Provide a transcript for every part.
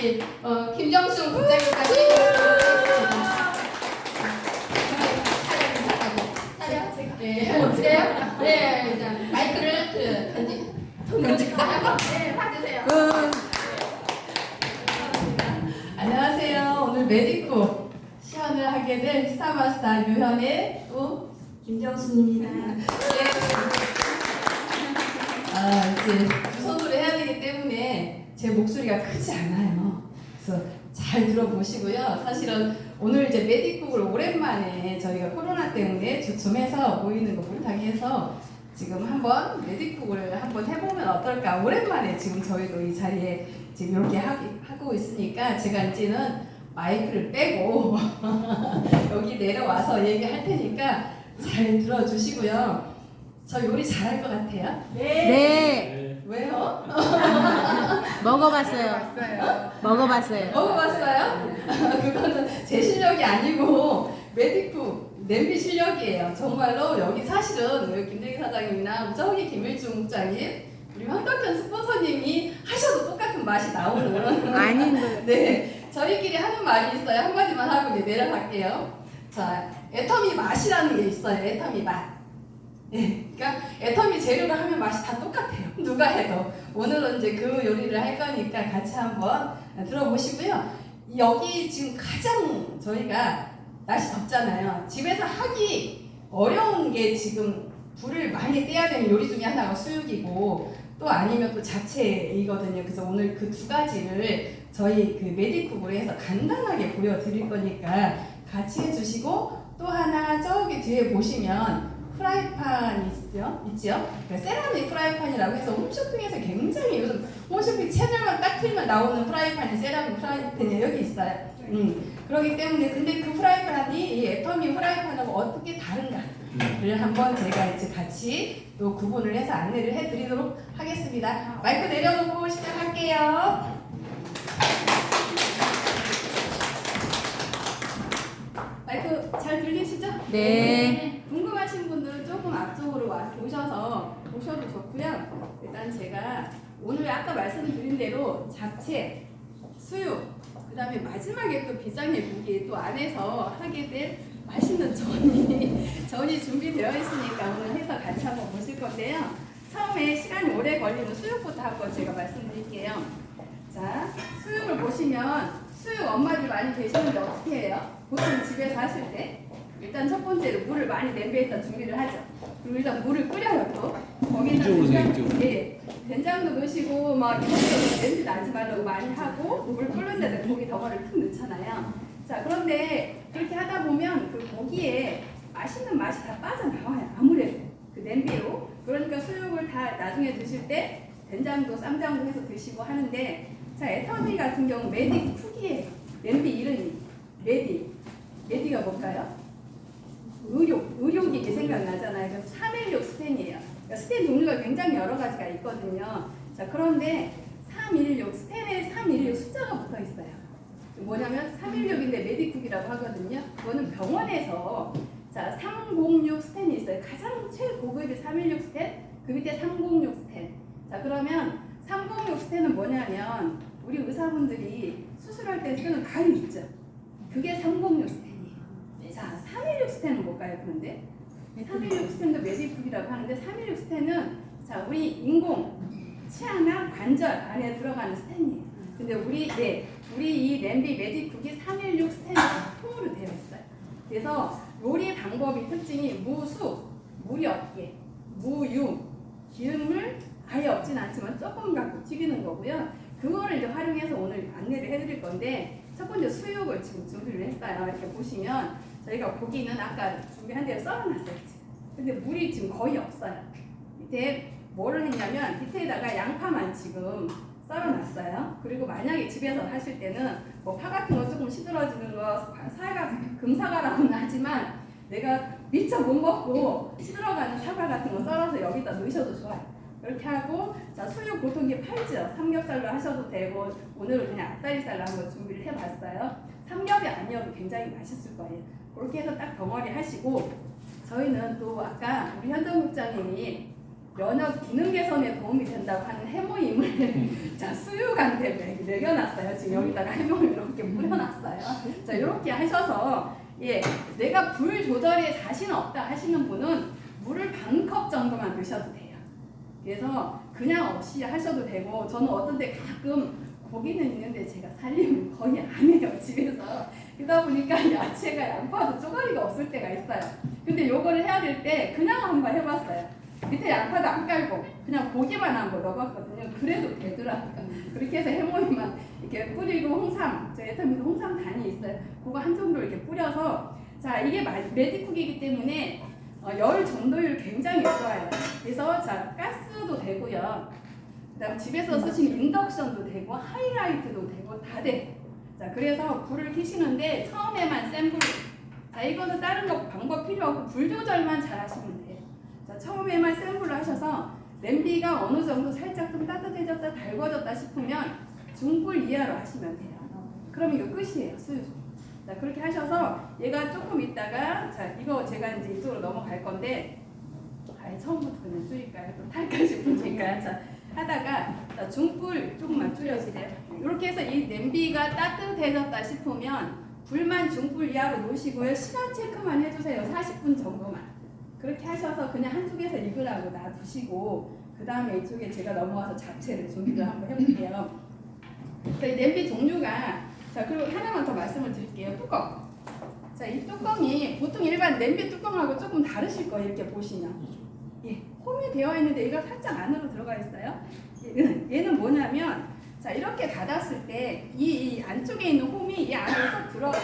우리 어, 김정수 국장님까지? 네? 네, 마이크를 그, 던지? 네, 받으세요. 안녕하세요. 오늘 메디코 시연을 하게 될 스타마스터 유현의 또 김정수입니다. 아, 이제 두 손으로 해야 되기 때문에 제 목소리가 크지 않아요. 그래서 잘 들어보시고요. 사실은 오늘 이제 메디국을 오랜만에 저희가 코로나 때문에 주춤해서 보이는 거 못하게 해서 지금 한번 메디국을 한번 해보면 어떨까. 오랜만에 지금 저희도 이 자리에 지금 이렇게 하고 있으니까 제가 이제는 마이크를 빼고 여기 내려와서 얘기할 테니까 잘 들어주시고요. 저 요리 잘할 것 같아요. 네, 왜요? 먹어봤어요. 먹어봤어요. 먹어봤어요? 그거는 제 실력이 아니고 메디쿠 냄비 실력이에요. 정말로 여기 사실은 여기 김대기 사장님이나 저기 김일중 국장님 우리 황덕현 스폰서님이 하셔도 똑같은 맛이 나오는 아닌 거예요. 네 저희끼리 하는 말이 있어요. 한마디만 하고 이제 내려갈게요. 자 애터미 맛이라는 게 있어요. 애터미 맛. 네, 그러니까 애터미 재료로 하면 맛이 다 똑같아요. 누가 해도 오늘은 이제 그 요리를 할 거니까 같이 한번 들어보시고요. 여기 지금 가장 저희가 날씨 덥잖아요. 집에서 하기 어려운 게 지금 불을 많이 떼야 되는 요리 중에 하나가 수육이고 또 아니면 또 잡채이거든요. 그래서 오늘 그 두 가지를 저희 그 메디쿡으로 해서 간단하게 보여드릴 거니까 같이 해주시고 또 하나 저기 뒤에 보시면 프라이팬 있죠? 있죠? 그 세라믹 프라이팬이라고 해서 홈쇼핑에서 굉장히 요즘 홈쇼핑 채널만 딱 틀면 나오는 프라이팬이 세라믹 프라이팬이 여기 있어요. 음, 그렇기 때문에 근데 그 프라이팬이 이 애터미 프라이팬하고 어떻게 다른가를 한번 제가 이제 같이 또 구분을 해서 안내를 해드리도록 하겠습니다. 마이크 내려놓고 시작할게요. 마이크 잘 들리시죠? 네. 궁금하신 분들은 조금 앞쪽으로 와 오셔서 오셔도 좋고요. 일단 제가 오늘 아까 말씀드린 대로 잡채, 수육, 그 다음에 마지막에 또 비장의 무기 또 안에서 하게 될 맛있는 전이 전이 준비되어 있으니까 오늘 해서 같이 한번 보실 건데요. 처음에 시간이 오래 걸리는 수육부터 한번 제가 말씀드릴게요. 자, 수육을 보시면 수육 엄마들 많이 계시는데 어떻게 해요? 보통 집에서 하실 때 일단 첫 번째로 물을 많이 냄비에다 준비를 하죠. 그리고 일단 물을 끓여요 또. 거기다 이쪽으로 된장, 이쪽으로. 예, 된장도 넣으시고 막 이것저것 냄새 나지 말라고 많이 하고 물 끓는 데다 고기 덩어리를 툭 넣잖아요. 자 그런데 그렇게 하다 보면 그 고기에 맛있는 맛이 다 빠져나와요. 아무래도 그 냄비로. 그러니까 수육을 다 나중에 드실 때 된장도 쌈장도 해서 드시고 하는데 자 에터미 같은 경우 메디 쿡이에요. 냄비 이름이 메디. 메디가 뭘까요? 의료, 의료기기 생각나잖아요. 그래서 316 스텐이에요. 그러니까 스텐 종류가 굉장히 여러 가지가 있거든요. 자, 그런데 316, 스텐에 316 숫자가 붙어 있어요. 뭐냐면 316인데 메디쿡이라고 하거든요. 그거는 병원에서 자, 306 스텐이 있어요. 가장 최고급이 316 스텐, 그 밑에 306 스텐. 자, 그러면 306 스텐은 뭐냐면 우리 의사분들이 수술할 때 쓰는 가위 있죠. 그게 306 스텐이에요. 자, 316 스텐은 뭘까요, 그런데? 316 스텐도 메디쿡이라고 하는데 316 스텐은 자, 우리 인공 치아나 관절 안에 들어가는 스텐이에요. 근데 우리 네, 우리 이 냄비 메디쿡이 316 스텐으로 통으로 되어 있어요. 그래서 요리 방법이 특징이 무수, 물이 없게, 무유, 기름을 아예 없진 않지만 조금 갖고 튀기는 거고요. 그거를 이제 활용해서 오늘 안내를 해드릴 건데 첫 번째 수육을 지금 준비를 했어요. 이렇게 보시면 저희가 고기는 아까 준비한 대로 썰어놨어요. 근데 물이 지금 거의 없어요. 밑에 뭐를 했냐면 밑에다가 양파만 지금 썰어놨어요. 그리고 만약에 집에서 하실 때는 뭐 파 같은 거 조금 시들어지는 거 사과 금사과라고는 하지만 내가 미처 못 먹고 시들어가는 사과 같은 거 썰어서 여기다 넣으셔도 좋아요. 이렇게 하고 자 수육 보통 이게 팔죠. 삼겹살로 하셔도 되고 오늘은 그냥 앞다리살로 한번 준비를 해봤어요. 삼겹이 아니어도 굉장히 맛있을 거예요. 그렇게 해서 딱 덩어리 하시고 저희는 또 아까 우리 현정 국장님이 면역 기능 개선에 도움이 된다고 하는 해모임을 자 매- 매겨놨어요. 지금 여기다가 해모임 이렇게 뿌려놨어요. 자 이렇게 하셔서 예 내가 불 조절에 자신 없다 하시는 분은 물을 반 컵 정도만 드셔도 돼요. 그래서 그냥 없이 하셔도 되고 저는 어떤 데 가끔 고기는 있는데 제가 살림을 거의 안 해요 집에서 그러다 보니까 야채가 양파도 쪼가리가 없을 때가 있어요. 근데 요거를 해야 될 때 그냥 한번 해봤어요. 밑에 양파도 안 깔고 그냥 고기만 한번 넣어봤거든요. 그래도 되더라고요. 그렇게 해서 해모임만 이렇게 뿌리고 홍삼 저 애터미도 홍삼 단이 있어요. 그거 한 정도 이렇게 뿌려서 자 이게 마- 메디쿡이기 때문에 어, 열 전도율 굉장히 좋아요. 그래서 자 가스도 되고요. 그다음 집에서 쓰시는 인덕션도 되고 하이라이트도 되고 다 돼. 자 그래서 불을 켜시는데 처음에만 센 불. 자 이거는 다른 거 방법 필요 없고 불 조절만 잘 하시면 돼요. 자 처음에만 센 불로 하셔서 냄비가 어느 정도 살짝 좀 따뜻해졌다 달궈졌다 싶으면 중불 이하로 하시면 돼요. 그럼 이거 끝이에요 수유. 자 그렇게 하셔서 얘가 조금 있다가 자 이거 제가 이제 이쪽으로 넘어갈 건데 아예 처음부터 그냥 줄일까요? 또 탈까 싶으니까 자 하다가 자, 중불 조금만 줄여주세요. 이렇게 해서 이 냄비가 따뜻해졌다 싶으면 불만 중불 이하로 놓으시고요. 시간 체크만 해주세요. 40분 정도만. 그렇게 하셔서 그냥 한쪽에서 익으라고 놔두시고 그 다음에 이쪽에 제가 넘어와서 잡채를 준비를 한번 해볼게요. 저희 냄비 종류가 자 그리고 하나만 더 말씀을 드릴게요. 뚜껑. 자 이 뚜껑이 보통 일반 냄비 뚜껑하고 조금 다르실 거예요. 이렇게 보시면. 예, 홈이 되어 있는데 얘가 살짝 안으로 들어가 있어요. 얘는, 뭐냐면 자 이렇게 닫았을 때이 안쪽에 있는 홈이 이 안으로 쏙 들어가요.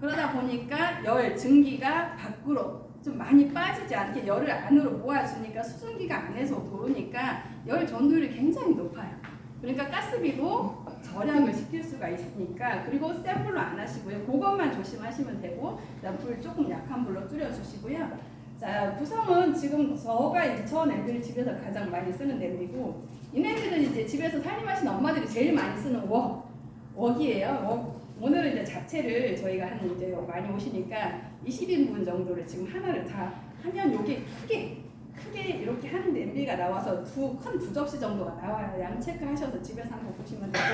그러다 보니까 열 증기가 밖으로 좀 많이 빠지지 않게 열을 안으로 모아주니까 수증기가 안에서 돌으니까 열 전도율이 굉장히 높아요. 그러니까 가스비도 절약을 시킬 수가 있으니까 그리고 센 불로 안 하시고요. 그것만 조심하시면 되고 불 조금 약한 불로 줄여주시고요. 자, 구성은 지금 저가 이제 저 냄비를 집에서 가장 많이 쓰는 냄비고 이 냄비는 이제 집에서 살림하시는 엄마들이 제일 많이 쓰는 웍 웍이에요. 웍. 오늘은 이제 잡채를 저희가 한 이제 많이 오시니까 20인분 정도를 지금 하나를 다 하면 요게 크게 크게 이렇게 한 냄비가 나와서 두 큰 두 접시 정도가 나와요. 양 체크하셔서 집에서 한번 보시면 되고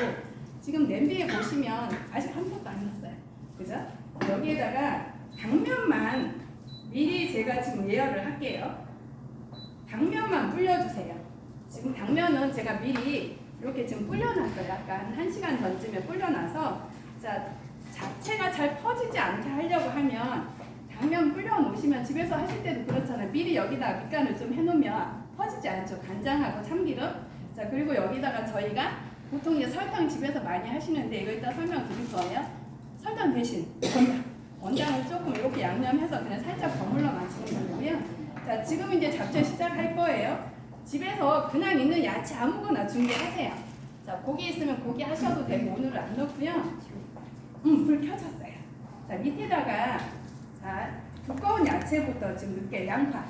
지금 냄비에 보시면 아직 한 번도 안 났어요. 그죠? 여기에다가 당면만 미리 제가 지금 예열을 할게요. 당면만 불려주세요. 지금 당면은 제가 미리 이렇게 지금 불려놨어요. 아까 한 1시간 전쯤에 불려놔서 자 자체가 잘 퍼지지 않게 하려고 하면 당면 불려놓으시면 집에서 하실 때도 그렇잖아요. 미리 여기다 밑간을 좀 해놓으면 퍼지지 않죠. 간장하고 참기름. 자 그리고 여기다가 저희가 보통 이제 설탕 집에서 많이 하시는데 이거 이따 설명 드릴 거예요. 설탕 대신. 원장을 조금 이렇게 양념해서 그냥 살짝 버물러 마시면 되고요. 자, 지금 이제 잡채 시작할 거예요. 집에서 그냥 있는 야채 아무거나 준비하세요. 자, 고기 있으면 고기 하셔도 되고 오늘은 안 넣고요. 음, 불 켜졌어요. 자, 밑에다가 자, 두꺼운 야채부터 지금 넣을게요. 양파.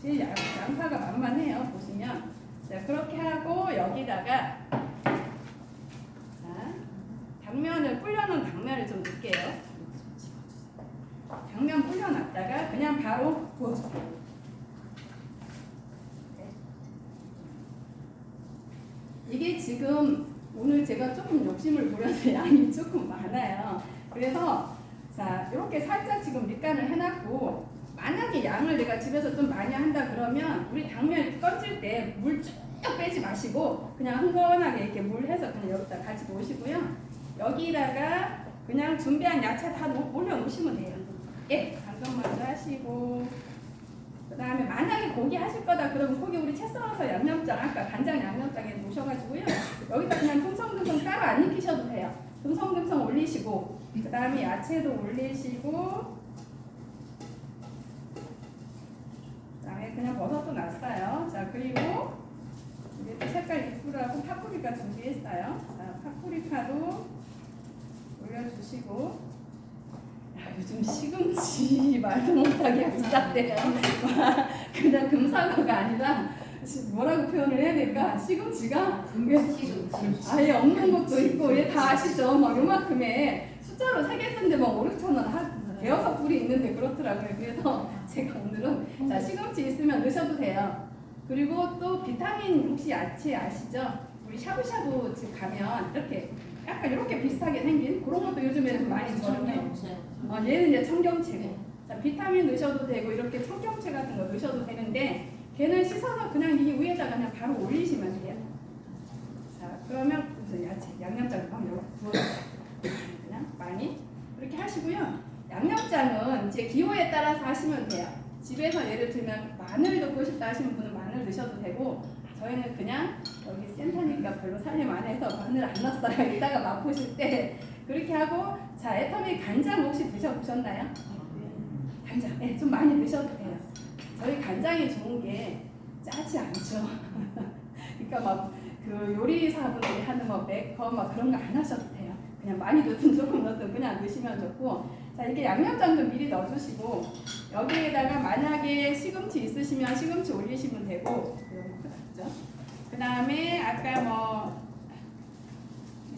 지금 양, 양파가 만만해요. 보시면. 자, 그렇게 하고 여기다가 자, 당면을 불려놓은 당면을 좀 넣을게요. 당면 불려놨다가 그냥 바로 부어주세요. 네. 이게 지금 오늘 제가 조금 욕심을 부려서 양이 조금 많아요. 그래서 자 이렇게 살짝 지금 밑간을 해놨고 만약에 양을 내가 집에서 좀 많이 한다 그러면 우리 당면 건질 때 물 쭉 빼지 마시고 그냥 흥건하게 이렇게 물 해서 그냥 여기다 같이 놓으시고요. 여기다가 그냥 준비한 야채 다 놓- 올려놓으시면 돼요. 예, 당근 먼저 하시고 그 다음에 만약에 고기 하실 거다 그러면 고기 우리 채 썰어서 양념장 아까 간장 양념장에 놓으셔가지고요. 여기다 그냥 듬성듬성 따로 안 익히셔도 돼요. 듬성듬성 올리시고 그 다음에 야채도 올리시고 그 다음에 그냥 버섯도 놨어요. 자 그리고 이제 또 색깔 이쁘라고 파프리카 준비했어요. 자 파프리카도 올려주시고 야, 요즘 시금치 말도 못하게 비쌌대요. 그냥 금사과가 아니라 시- 뭐라고 표현을 해야 될까? 시금치가 아예 없는 것도 있고 얘 다 아시죠? 막 요만큼에 숫자로 세개 쓴데 막 5, 6천 원한 대여섯 불이 있는데 그렇더라고요. 그래서 제가 오늘은 자 시금치 있으면 넣으셔도 돼요. 그리고 또 비타민 혹시 야채 아시죠? 우리 샤브샤브 집 가면 이렇게 약간 이렇게 비슷하게 생긴 그런 것도 요즘에 좀 많이 저렴해요. 어, 얘는 이제 청경채고 자, 비타민 넣으셔도 되고 이렇게 청경채 같은 거 넣으셔도 되는데 걔는 씻어서 그냥 이 위에다가 그냥 바로 올리시면 돼요. 자 그러면 무슨 야채 양념장 막 이렇게 부어서 그냥 많이 그렇게 하시고요. 양념장은 이제 기호에 따라서 하시면 돼요. 집에서 예를 들면 마늘 넣고 싶다 하시는 분은 마늘 넣으셔도 되고 저희는 그냥 여기 센터니까 별로 살림 안 해서 마늘 안 넣었어요. 이따가 맛보실 때 그렇게 하고 자 애터미 간장 혹시 드셔보셨나요? 간장 네, 좀 많이 드셔도 돼요. 저희 간장이 좋은 게 짜지 않죠. 그러니까 막 그 요리사분들이 하는 뭐 메이크업 막 그런 거 안 하셔도 돼요. 그냥 많이 넣든 조금 넣든 그냥 넣으시면 좋고. 자 이렇게 양념장 좀 미리 넣어주시고 여기에다가 만약에 시금치 있으시면 시금치 올리시면 되고. 그 다음에 아까 뭐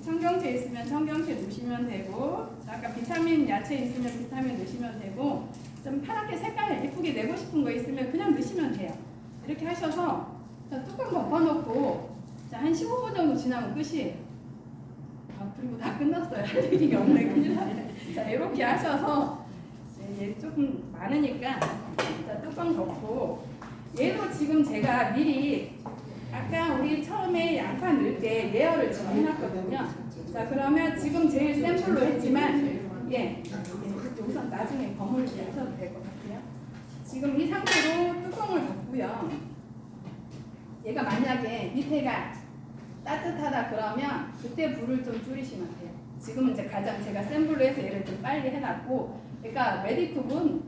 청경채 있으면 청경채 넣으시면 되고 아까 비타민 야채 있으면 비타민 넣으시면 되고 좀 파랗게 색깔 예쁘게 내고 싶은 거 있으면 그냥 넣으시면 돼요. 이렇게 하셔서 자, 뚜껑 덮어놓고 자, 한 15분 정도 지나면 끝이에요 아 그리고 다 끝났어요 할 얘기가 없네 큰일 나네 자 이렇게 하셔서 이제 얘 조금 많으니까 자 뚜껑 덮고 얘도 지금 제가 미리 아까 우리 처음에 양파 넣을 때 예열을 지금 해놨거든요. 자 그러면 지금 제일 샘플로 했지만 예, 예 우선 나중에 버무리게 하셔도 될 것 같아요. 지금 이 상태로 뚜껑을 덮고요. 얘가 만약에 밑에가 따뜻하다 그러면 그때 불을 좀 줄이시면 돼요. 지금은 이제 가장 제가 샘플로 해서 얘를 좀 빨리 해놨고 그러니까 메디쿡은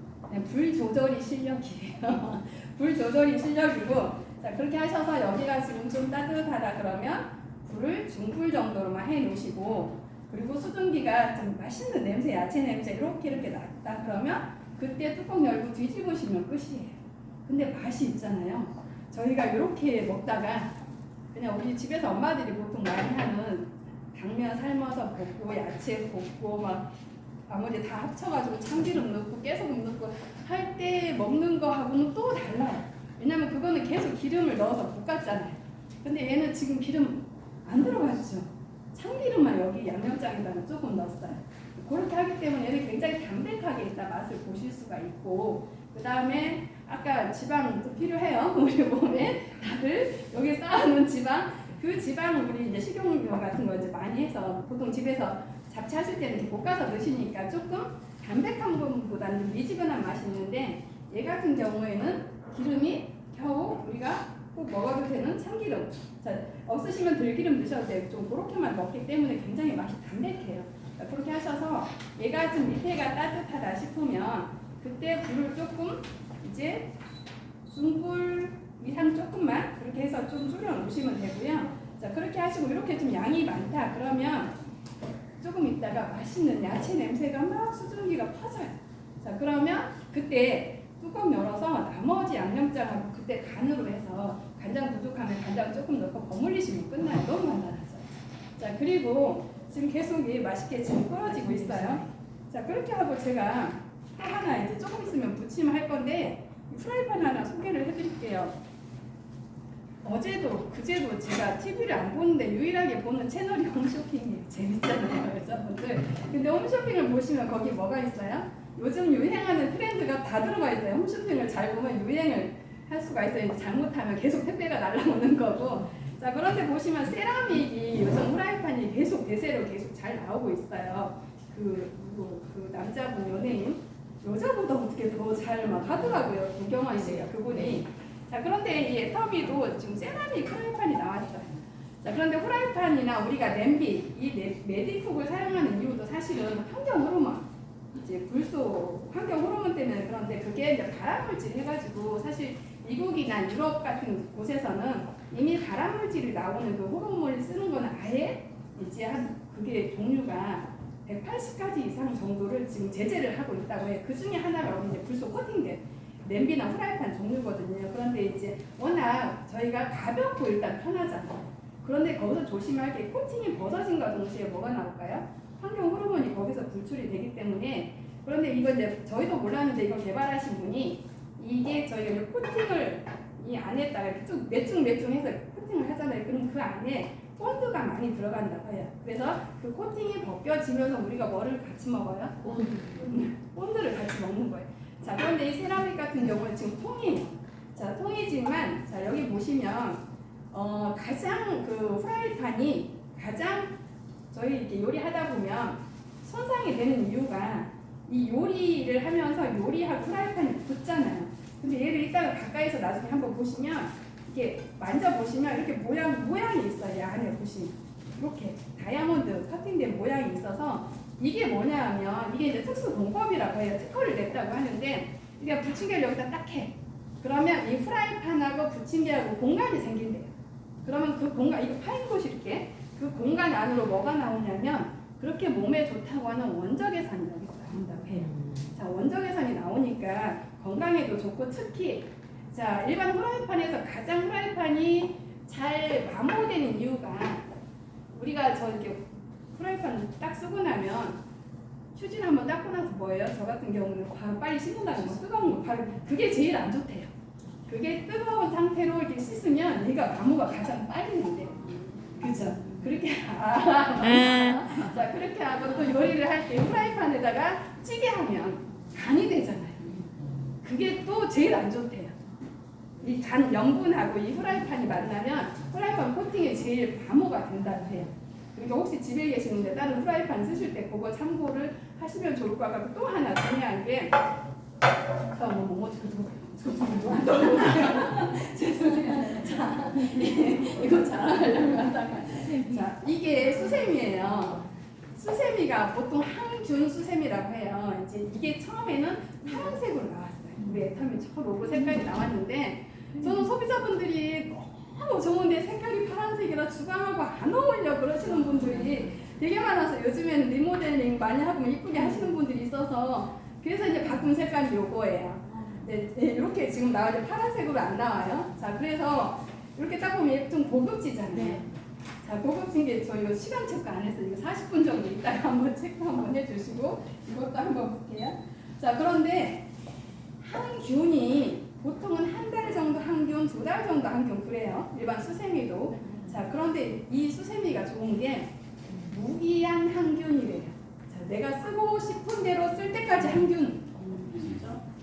불 조절이 실력이에요. 불 조절이 실력이고 자 그렇게 하셔서 여기가 지금 좀 따뜻하다 그러면 불을 중불 정도로만 해 놓으시고 그리고 수증기가 좀 맛있는 냄새 야채 냄새 이렇게 이렇게 났다 그러면 그때 뚜껑 열고 뒤집으시면 끝이에요 근데 맛이 있잖아요 저희가 이렇게 먹다가 그냥 우리 집에서 엄마들이 보통 많이 하는 당면 삶아서 볶고 야채 볶고 막 나머지 다 합쳐가지고 참기름 넣고 깨소금 넣고 할 때 먹는 거하고는 또 달라요 왜냐면 그거는 계속 기름을 넣어서 볶았잖아요. 근데 얘는 지금 기름 안 들어갔죠. 참기름만 여기 양념장에다가 조금 넣었어요. 그렇게 하기 때문에 얘는 굉장히 담백하게 있다 맛을 보실 수가 있고 그 다음에 아까 지방도 필요해요. 우리 몸에 다들 여기 쌓아놓은 지방 그 지방 우리 이제 식용유 같은 거 이제 많이 해서 보통 집에서 잡채 하실 때는 볶아서 넣으시니까 조금 담백한 부분보다는 미지근한 맛이 있는데 얘 같은 경우에는 기름이 겨우 우리가 꼭 먹어도 되는 참기름. 자, 없으시면 들기름 넣으셔도 돼요. 좀 그렇게만 먹기 때문에 굉장히 맛이 담백해요. 자, 그렇게 하셔서 얘가 좀 밑에가 따뜻하다 싶으면 그때 불을 조금 이제 중불 이상 조금만 그렇게 해서 좀 줄여 놓으시면 되고요. 자, 그렇게 하시고 이렇게 좀 양이 많다 그러면 조금 있다가 맛있는 야채 냄새가 막 수증기가 퍼져요. 자, 그러면 그때 뚜껑 열어서 나머지 양념장하고 그때 간으로 해서 간장 부족하면 간장 조금 넣고 버무리시면 끝나요. 너무 간단하죠. 자 그리고 지금 계속 이 맛있게 지금 끓어지고 있어요. 자 그렇게 하고 제가 또 하나 이제 조금 있으면 부침을 할 건데 이 프라이팬 하나 소개를 해드릴게요. 어제도 그제도 제가 TV를 안 보는데 유일하게 보는 채널이 홈쇼핑이에요. 재밌잖아요, 여자분들. 근데 홈쇼핑을 보시면 거기 뭐가 있어요? 요즘 유행하는 트렌드가 다 들어가 있어요. 홈쇼핑을 잘 보면 유행을 할 수가 있어요. 잘못하면 계속 택배가 날라오는 거고. 자, 그런데 보시면 세라믹이 요즘 후라이팬이 계속 대세로 계속 잘 나오고 있어요. 그, 누구, 그 남자분 연예인 여자보다 어떻게 더 잘 막 하더라고요. 구경환 씨가 그분이. 자, 그런데 이 애터미도 지금 세라믹 후라이팬이 나왔어요. 자, 그런데 후라이팬이나 우리가 냄비, 이 네- 메디쿡을 사용하는 이유도 사실은 환경 호르몬, 이제 불소 환경 호르몬 때문에 그런데 그게 이제 발암물질 해가지고 사실 미국이나 유럽 같은 곳에서는 이미 발암물질이 나오는 그 호르몬을 쓰는 거는 아예 이제 한 그게 종류가 180가지 이상 정도를 지금 제재를 하고 있다고 해요. 그 중에 하나가 이제 불소 코팅된 냄비나 후라이팬 종류거든요. 그런데 이제 워낙 저희가 가볍고 일단 편하잖아요. 그런데 거기서 조심할 게 코팅이 벗어진과 동시에 뭐가 나올까요? 환경 호르몬이 거기서 분출이 되기 때문에 그런데 이거 이제 저희도 몰랐는데 이거 개발하신 분이 이게 저희가 코팅을 이 안에다가 쭉 매중매중 해서 코팅을 하잖아요. 그럼 그 안에 본드가 많이 들어간다고 해요. 그래서 그 코팅이 벗겨지면서 우리가 뭐를 같이 먹어요? 본드를 같이 먹는 거예요. 자, 그런데 이 세라믹 같은 경우는 지금 통이에요. 자, 통이지만 자 여기 보시면 어, 가장 그 프라이팬이 가장 저희 이렇게 요리하다 보면 손상이 되는 이유가 이 요리를 하면서 요리하고 프라이팬이 붙잖아요. 근데 얘를 이따가 가까이서 나중에 한번 보시면 이렇게 만져보시면 이렇게 모양, 모양이 있어요. 이 안에 보시면. 이렇게 다이아몬드 커팅된 모양이 있어서 이게 뭐냐 하면 이게 이제 특수 공법이라고 해요. 특허를 냈다고 하는데 이게 부침개를 여기다 딱 해. 그러면 이 프라이팬하고 부침개하고 공간이 생긴대요. 그러면 그 공간, 이거 파인 곳이 이렇게 그 공간 안으로 뭐가 나오냐면 그렇게 몸에 좋다고 하는 원적외선이 여기서 나온다고 해요. 자, 원적외선이 나오니까 건강에도 좋고 특히 자, 일반 후라이팬에서 가장 후라이팬이 잘 마모되는 이유가 우리가 저 이렇게 후라이팬 딱 쓰고 나면 휴진 한번 닦고 나서 뭐예요? 저 같은 경우는 바로 빨리 씻는다는 거 뜨거운 거 바로 그게 제일 안 좋대요. 그게 뜨거운 상태로 이렇게 씻으면 얘가 마모가 가장 빨리 난대요. 그죠? 그렇게 아, 응. 자 그렇게 하고 또 요리를 할 때 후라이팬에다가 찌개 하면 간이 되잖아요. 그게 또 제일 안 좋대요. 이 간 염분하고 이 후라이팬이 만나면 후라이팬 코팅이 제일 암호가 된다고 해요. 그러니까 혹시 집에 계시는데 다른 후라이팬 쓰실 때 그거 참고를 하시면 좋을 것 같고 또 하나 중요한 게 어머 뭐뭐 죄송해요. 자 이거 자랑하려고 하다가 자 이게 수세미예요. 수세미가 보통 항균 수세미라고 해요. 이제 이게 처음에는 파란색으로 나왔어요. 애터미 첫 로고 색깔이 나왔는데 저는 소비자분들이 너무 좋은데 색깔이 파란색이라 주방하고 안 어울려 그러시는 분들이 되게 많아서 요즘에는 리모델링 많이 하고 이쁘게 하시는 분들이 있어서 그래서 이제 바꾼 색깔이 요거예요. 네, 네, 이렇게 지금 나와요. 파란색으로 안 나와요. 자, 그래서 이렇게 딱 보면 좀 고급지잖아요. 자, 고급진 게저 이거 시간 체크 안 했어요. 이거 40분 정도 있다가 한번 체크 한번 해주시고 이것도 한번 볼게요. 자, 그런데 항균이 보통은 한 달 정도 항균, 두 달 정도 항균 그래요. 일반 수세미도. 자, 그런데 이 수세미가 좋은 게 무기한 항균이래요. 자, 내가 쓰고 싶은 대로 쓸 때까지 항균.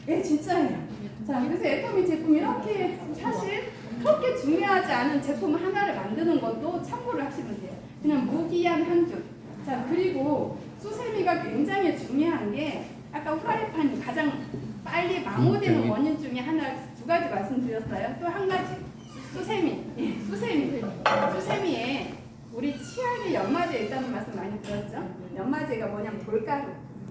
예, 진짜예요. 자, 그래서 애터미 제품 이렇게 사실 그렇게 중요하지 않은 제품 하나를 만드는 것도 참고를 하시면 돼요. 그냥 무기한 항균. 자, 그리고 수세미가 굉장히 중요한 게 아까 후라이팬이 가장 빨리 마모되는 원인 중에 하나 두 가지 말씀드렸어요. 또 한 가지 수세미. 예, 수세미. 수세미에 우리 치약에 연마제 있다는 말씀 많이 들었죠? 연마제가 뭐냐면 돌가루.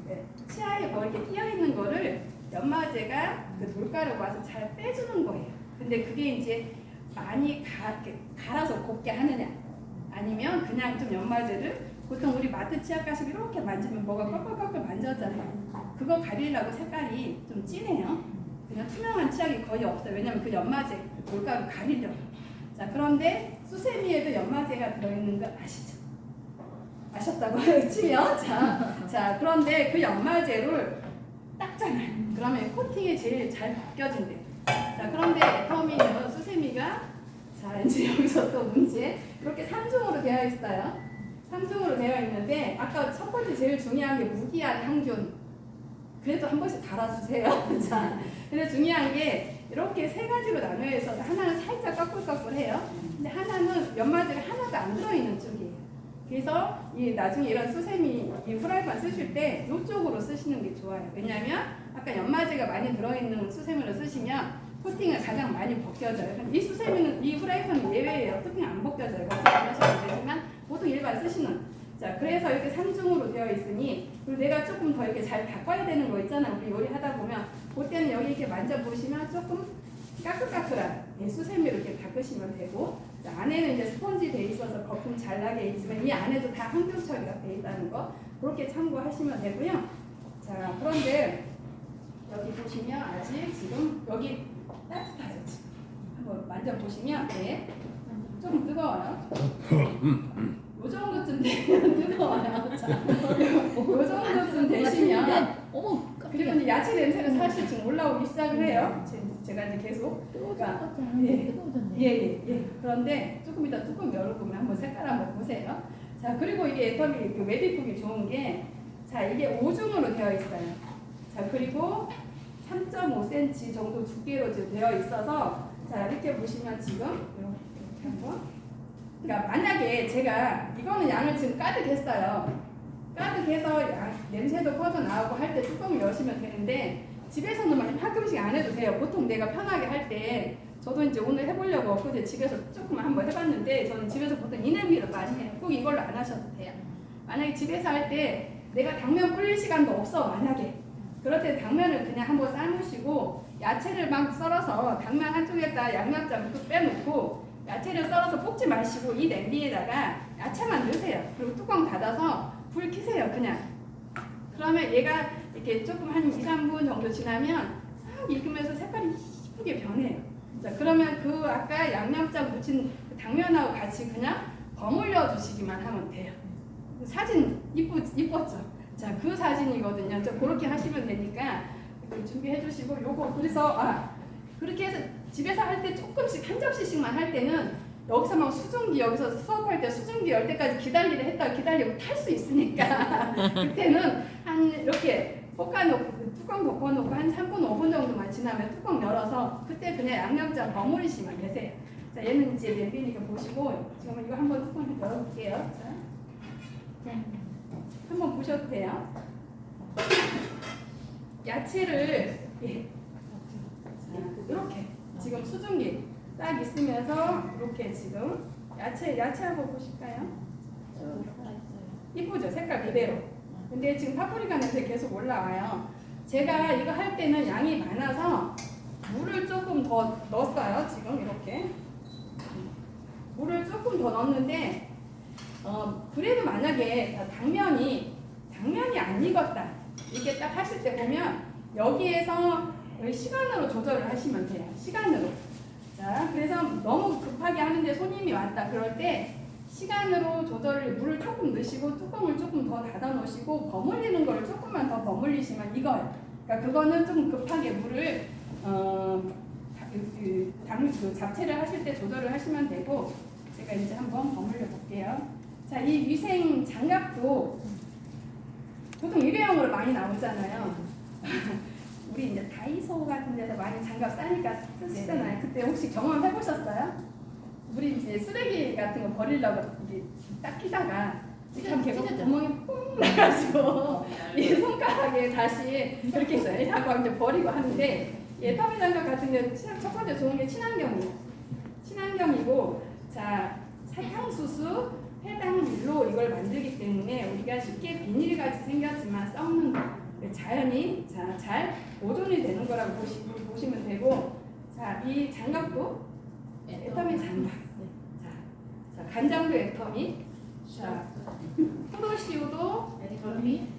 예, 치아에 뭐 이렇게 끼어 있는 거를 연마제가 그 돌가루가 와서 잘 빼주는 거예요. 근데 그게 이제 많이 가, 갈아서 곱게 하느냐, 아니면 그냥 좀 연마제를 보통 우리 마트 치약 가시고 이렇게 만지면 뭐가 꺼끌꺼끌 만졌잖아요. 그거 가리려고 색깔이 좀 진해요. 그냥 투명한 치약이 거의 없어요. 왜냐면 그 연마제, 그 돌가루 가리려고. 자, 그런데 수세미에도 연마제가 들어있는 거 아시죠? 아셨다고 치면 자, 자 그런데 그 연마제를 닦잖아요. 그러면 코팅이 제일 잘 벗겨진대. 자 그런데 애터미는 수세미가 자 이제 여기서 또 문제 이렇게 3중으로 되어 있어요. 3중으로 되어 있는데 아까 첫 번째 제일 중요한 게 무기한 항균. 그래도 한 번씩 달아주세요. 자 근데 중요한 게 이렇게 세 가지로 나뉘어 있어서 하나는 살짝 꺼끌꺼끌해요. 근데 하나는 연마제가 하나도 안 들어있는 쪽이에요. 그래서 이 나중에 이런 수세미 이 프라이팬 쓰실 때 이쪽으로 쓰시는 게 좋아요. 왜냐하면 아까 연마제가 많이 들어있는 수세미를 쓰시면 코팅을 가장 많이 벗겨져요. 이 수세미는 이 프라이팬은 예외예요. 코팅 안 벗겨져요. 걱정 안 하셔도 되지만 보통 일반 쓰시는 자 그래서 이렇게 3중으로 되어 있으니 그리고 내가 조금 더 이렇게 잘 바꿔야 되는 거 있잖아요. 우리 요리하다 보면 그때는 여기 이렇게 만져보시면 조금 까끌까끌한 예, 수세미로 이렇게 닦으시면 되고 자, 안에는 이제 스펀지 돼 있어서 거품 잘 나게 있지만 이 안에도 다 항균 처리가 돼 있다는 거 그렇게 참고하시면 되고요. 자 그런데 여기 보시면 아직 지금 여기 따뜻하죠 한번 만져보시면 네. 좀 뜨거워요. 요 정도쯤 되면 뜨거워요. 자, 요 정도쯤 되시면 어머, 그리고 야채 냄새는 사실 지금 올라오기 시작을 해요. 지금 제가 이제 계속 그러니까 예, 예, 예, 예. 그런데 조금 이따 뚜껑 열어보면 한번 색깔 한번 보세요. 자, 그리고 이게 애터미 그 웨딩북이 좋은 게, 자, 이게 오중으로 되어 있어요. 자, 그리고 3.5cm 정도 두께로 되어 있어서, 자, 이렇게 보시면 지금, 이렇게 한번. 그러니까 만약에 제가, 이거는 양을 지금 가득했어요. 가득해서 양- 냄새도 퍼져 나오고 할 때 뚜껑을 여시면 되는데, 집에서는 많이 가끔씩 안 해도 돼요. 보통 내가 편하게 할 때, 저도 이제 오늘 해보려고 엊그제 집에서 조금 한번 해봤는데 저는 집에서 보통 이냄비로 많이 해요. 꼭 이걸로 안 하셔도 돼요. 만약에 집에서 할 때 내가 당면 불릴 시간도 없어 만약에 그럴 때 당면을 그냥 한번 삶으시고 야채를 막 썰어서 당면 한쪽에다 양념장 또 빼놓고 야채를 썰어서 볶지 마시고 이 냄비에다가 야채만 넣으세요. 그리고 뚜껑 닫아서 불 켜세요 그냥. 그러면 얘가 이렇게 조금 한 2, 3분 정도 지나면 싹 익으면서 색깔이 이쁘게 변해요. 자, 그러면 그 아까 양념장 묻힌 그 당면하고 같이 그냥 버무려 주시기만 하면 돼요. 그 사진 이쁘, 이뻤죠? 자, 그 사진이거든요. 저 그렇게 하시면 되니까 준비해 주시고 요거 그래서 아 그렇게 해서 집에서 할 때 조금씩 한 접시씩만 할 때는 여기서 막 수증기 여기서 수업할 때 수증기 열 때까지 기다리려 했다가 기다리면 탈수 있으니까 그때는 한 이렇게 볶아놓고 그 뚜껑 덮어놓고 한 3분 5분 정도만 지나면 뚜껑 열어서 그때 그냥 양념장 버무리시면 되세요. 자 얘는 이제 냄비니까 보시고 지금 이거 한번 뚜껑 열어볼게요. 자 한번 보셔도 돼요. 야채를 예. 자, 이렇게 지금 수증기 딱 있으면서 이렇게 지금 야채 야채 한번 보실까요? 이쁘죠 색깔 그대로. 근데 지금 파프리카 냄새 계속 올라와요. 제가 이거 할 때는 양이 많아서 물을 조금 더 넣었어요. 지금 이렇게 물을 조금 더 넣었는데 어, 그래도 만약에 당면이 당면이 안 익었다 이렇게 딱 하실 때 보면 여기에서 시간으로 조절을 하시면 돼요. 시간으로. 자, 그래서 너무 급하게 하는데 손님이 왔다 그럴 때 시간으로 조절을 물을 조금 넣으시고 뚜껑을 조금 더 닫아 놓으시고 버무리는 거를 조금만 더 버무리시면 익어요. 그러니까 그거는 좀 급하게 물을 어, 다- 그, 그, 당, 그 잡채를 하실 때 조절을 하시면 되고 제가 이제 한번 버무려 볼게요. 자, 이 위생 장갑도 보통 일회용으로 많이 나오잖아요. 우리 이제 다이소 같은 데서 많이 장갑 싸니까 쓰시잖아요. 그때 혹시 경험 해 보셨어요? 우리 이제 쓰레기 같은 거 버리려고 이게 딱 끼다가 걔가 찢어져. 구멍이 뽕 나가지고 이 손가락에 다시 이렇게 해서 하고 이제 버리고 하는데 예, 터미 장갑 같은 경우는 친- 첫 번째 좋은 게 친환경이에요. 친환경이고 자 사탕수수 해당밀로 이걸 만들기 때문에 우리가 쉽게 비닐같이 생겼지만 썩는 거 자연히 자, 잘 보존이 되는 거라고 보시, 보시면 되고 자 이 장갑도 애터미 장갑 자, 자 간장도 애터미 자 포도씨우도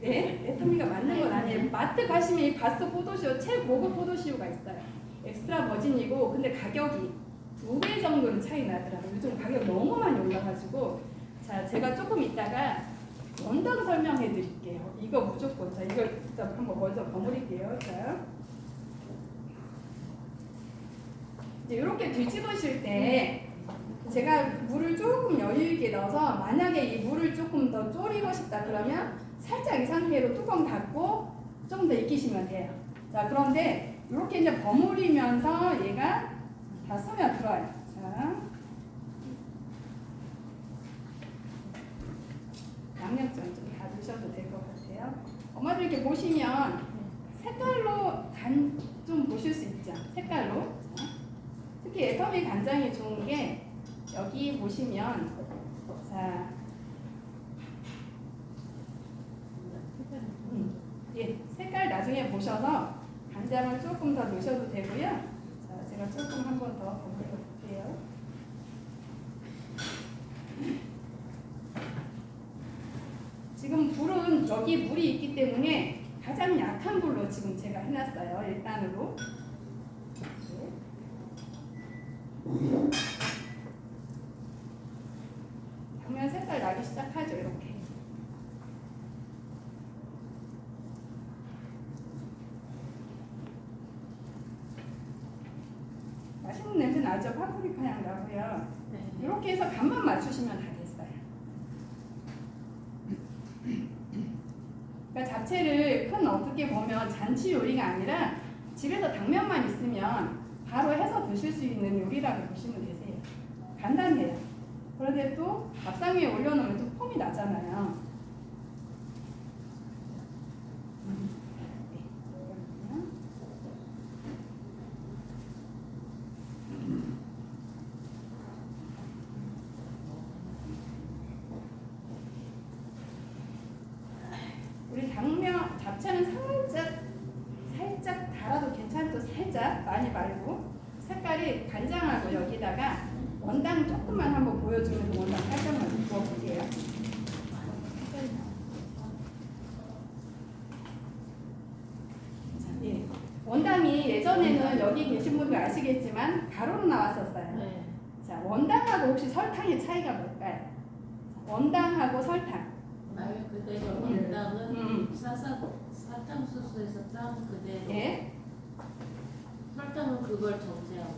네, 애터미가 맞는 건 아니에요. 마트 가시면 이 바스 포도시오 최고급 포도시오가 있어요. 엑스트라 버진이고 근데 가격이 두 배 정도는 차이 나더라고요. 요즘 가격 너무 많이 올라가지고 자 제가 조금 이따가 원단 설명해 드릴게요. 이거 무조건 자 이걸 일단 한번 먼저 버무릴게요. 자 이제 이렇게 뒤집으실 때 제가 물을 조금 여유 있게 넣어서 만약에 이 물을 조금 더 졸이고 싶다 그러면 살짝 이 상태로 뚜껑 닫고 조금 더 익히시면 돼요. 자 그런데 이렇게 이제 버무리면서 얘가 다 스며 들어요. 자 양념장 좀다 넣으셔도 될 것 같아요. 엄마들 이렇게 보시면 색깔로 간 좀 보실 수 있죠. 색깔로. 자, 특히 애터미 간장이 좋은 게 여기 보시면 자 음, 예, 색깔 나중에 보셔서 간장을 조금 더 넣으셔도 되고요. 자, 제가 조금 한 번더 볼게요. 지금 불은 여기 물이 있기 때문에 가장 약한 불로 지금 제가 해놨어요. 일단으로. 네. 당면 색깔 나기 시작하죠. 이렇게. 나죠. 파프리카 향 나고요. 네. 이렇게 해서 간만 맞추시면 다 됐어요. 그러니까 잡채를 큰 어떻게 보면 잔치 요리가 아니라 집에서 당면만 있으면 바로 해서 드실 수 있는 요리라고 보시면 되세요. 간단해요. 그런데 또 밥상 위에 올려놓으면 또 폼이 나잖아요. 음. 네, 잠깐만요. 우리 당면 잡채는 살짝 살짝 달아도 괜찮고 살짝 많이 말고 색깔이 간장하고 여기다가 원당 조금만 한번 보여주면서 원당 살짝만 부어볼게요. 자, 예. 원당이 예전에는 여기 계신 분들 아시겠지만 가루로 나왔었어요. 네. 자, 원당하고 혹시 설탕의 차이가 뭘까요? 자, 원당하고 설탕. 말 그대로 음. 원당은 음. 사사 사탕수수에서 짠 그대로 예. 설탕은 그걸 정제하고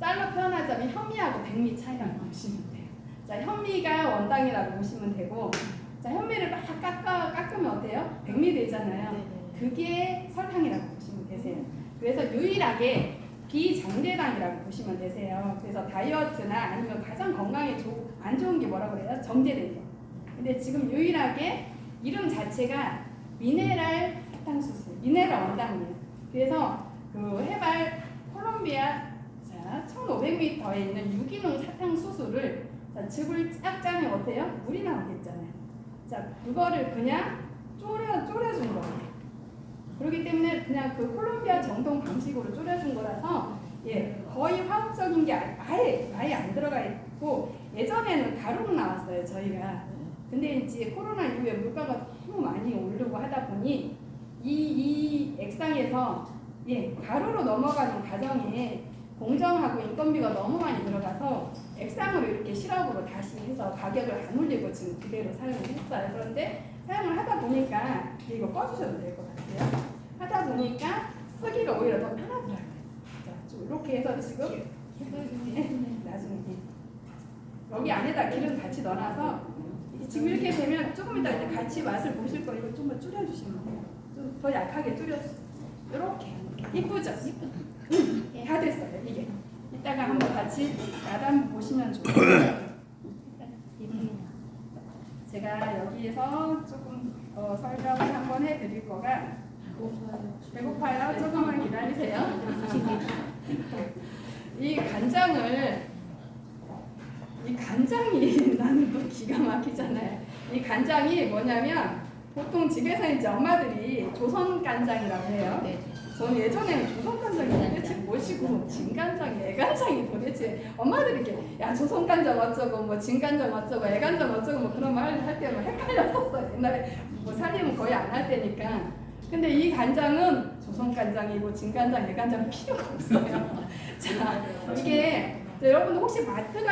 쌀로 표현하자면 현미하고 백미 차이라고 보시면 돼요. 자, 현미가 원당이라고 보시면 되고, 자, 현미를 막 깎아, 깎으면 어때요? 백미 되잖아요. 네. 그게 설탕이라고 보시면 되세요. 그래서 유일하게 비정제당이라고 보시면 되세요. 그래서 다이어트나 아니면 가장 건강에 조, 안 좋은 게 뭐라고 그래요? 정제된 거. 근데 지금 유일하게 이름 자체가 미네랄 사탕수수, 미네랄 원당이에요. 그래서 그 해발 콜롬비아 자 1,500m에 있는 유기농 사탕수수를 자, 즙을 쫙 짜면 어때요? 물이 나오겠잖아요. 자 그거를 그냥 졸여 졸여준 거예요. 그렇기 때문에 그냥 그 콜롬비아 정통 방식으로 졸여준 거라서 예 거의 화학적인 게 아- 아예 아예 안 들어가 있고 예전에는 가루로 나왔어요 저희가. 근데 이제 코로나 이후에 물가가 너무 많이 오르고 하다 보니 이, 이 액상에서 예, 가루로 넘어가는 과정에 공정하고 인건비가 너무 많이 들어가서 액상으로 이렇게 시럽으로 다시 해서 가격을 안 올리고 지금 그대로 사용을 했어요. 그런데 사용을 하다 보니까 이거 꺼주셔도 될 것 같아요. 하다 보니까 쓰기가 오히려 더 편하더라고요. 자, 좀 이렇게 해서 지금 네, 나중에 여기 안에다 기름 같이 넣어놔서 지금 이렇게 되면 조금 이따 이제 같이 맛을 보실 거예요. 좀만 줄여주시면 돼요. 좀 더 약하게 줄여주세요. 이렇게 이쁘죠? 이쁘죠? 다 됐어요 이게. 이따가 한번 같이 마담 보시면 좋아요. 제가 여기에서 조금 어, 설명을 한번 해드릴 거가 배고파요? 조금만 기다리세요. 이 간장을 이 간장이 나는 또 기가 막히잖아요. 이 간장이 뭐냐면 보통 집에서 이제 엄마들이 조선 간장이라고 해요. 네. 저는 예전에는 조선 간장이 도대체 무엇이고 진간장이 애간장이 도대체 엄마들이 이렇게 야 조선 간장 어쩌고 뭐 진간장 어쩌고 애간장 어쩌고 뭐 그런 말 할 때 막 헷갈렸었어요. 옛날에 뭐 살림은 거의 안 할 때니까. 근데 이 간장은 조선 간장이고 진간장 애간장 필요가 없어요. 자 이게 자, 여러분들 혹시 마트 가시